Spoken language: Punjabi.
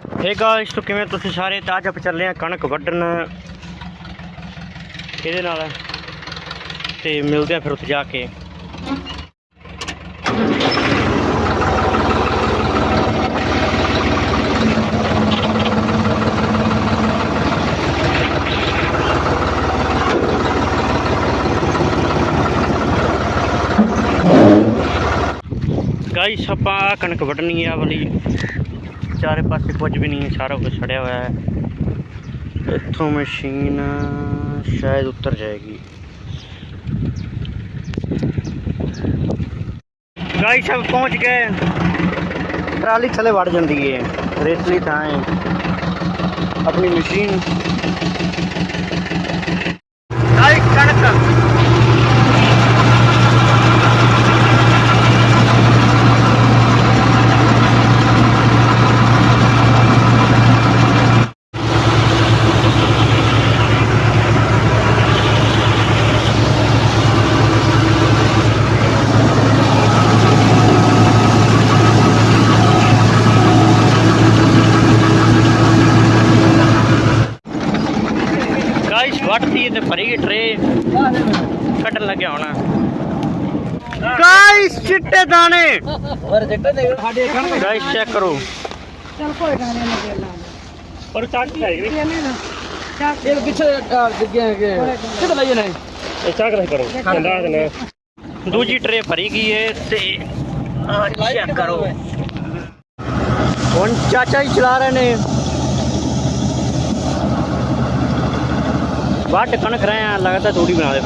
ਹੇ ਗਾਇਸ ਤੋਂ ਕਿਵੇਂ ਤੁਸੀਂ ਸਾਰੇ ਤਾਂ ਅੱਜ ਆਪਾਂ ਚੱਲੇ ਆ ਕਣਕ ਵੱਢਣ ਇਹਦੇ ਨਾਲ ਤੇ ਮਿਲਦੇ ਆ ਫਿਰ ਉੱਥੇ ਜਾ ਕੇ ਗਾਇਸ ਆਪਾਂ ਕਣਕ ਵੱਢਣੀ ਆ ਵਾਲੀ ਚਾਰੇ ਪਾਸੇ ਕੁਝ ਵੀ ਨਹੀਂ ਹੈ ਸਾਰਾ ਕੁਝ ਛੜਿਆ ਹੋਇਆ ਹੈ ਇੱਥੋਂ ਮਸ਼ੀਨ ਸ਼ਾਇਦ ਉੱਤਰ ਜਾਏਗੀ ਗਾਇਸ अब ਪਹੁੰਚ ਗਏ ਟਰਾਲੀ ਥੱਲੇ ਵੜ ਜਾਂਦੀ ਹੈ ਰੇਤਲੀ ਥਾਂ ਹੈ ਆਪਣੀ ਵੱਟਦੀ ਤੇ ਭਰੀ ਟਰੇ। ਕੱਢਣ ਲੱਗਿਆ ਹੋਣਾ। ਗਾਇਸ ਚਿੱਟੇ ਦਾਣੇ। ਹੋਰ ਜੱਟਾ ਦੇ ਸਾਡੇ ਕਣ ਗਾਇਸ ਚੈੱਕ ਕਰੋ। ਚਲ ਕੋਈ ਨਹੀਂ ਮੈਂ ਦੇ ਲਾਂ ਪਰ ਚੱਕ ਹੈ ਇਹ ਨਹੀਂ ਨਾ ਚੱਕ ਇਹ ਪਿੱਛੇ ਡਿੱਗੇ ਹੈਗੇ। ਕਿੱਥੇ ਲਾਈਏ ਨੇ ਇਹ? ਚੱਕ ਰਿਹਾ ਕਰੋ ਕੰਦਾ ਦੇ ਦੂਜੀ ਟਰੇ ਭਰੀ ਗਈ ਹੈ ਤੇ ਚੈੱਕ ਕਰੋ। ਹੁਣ ਚਾਚਾ ਹੀ ਚਲਾ ਰਹੇ ਨੇ। ਵੱਟ ਕਣਕ ਰਹੇ ਲੱਗਦਾ ਤੂੜੀ ਬਣਾ ਦੇ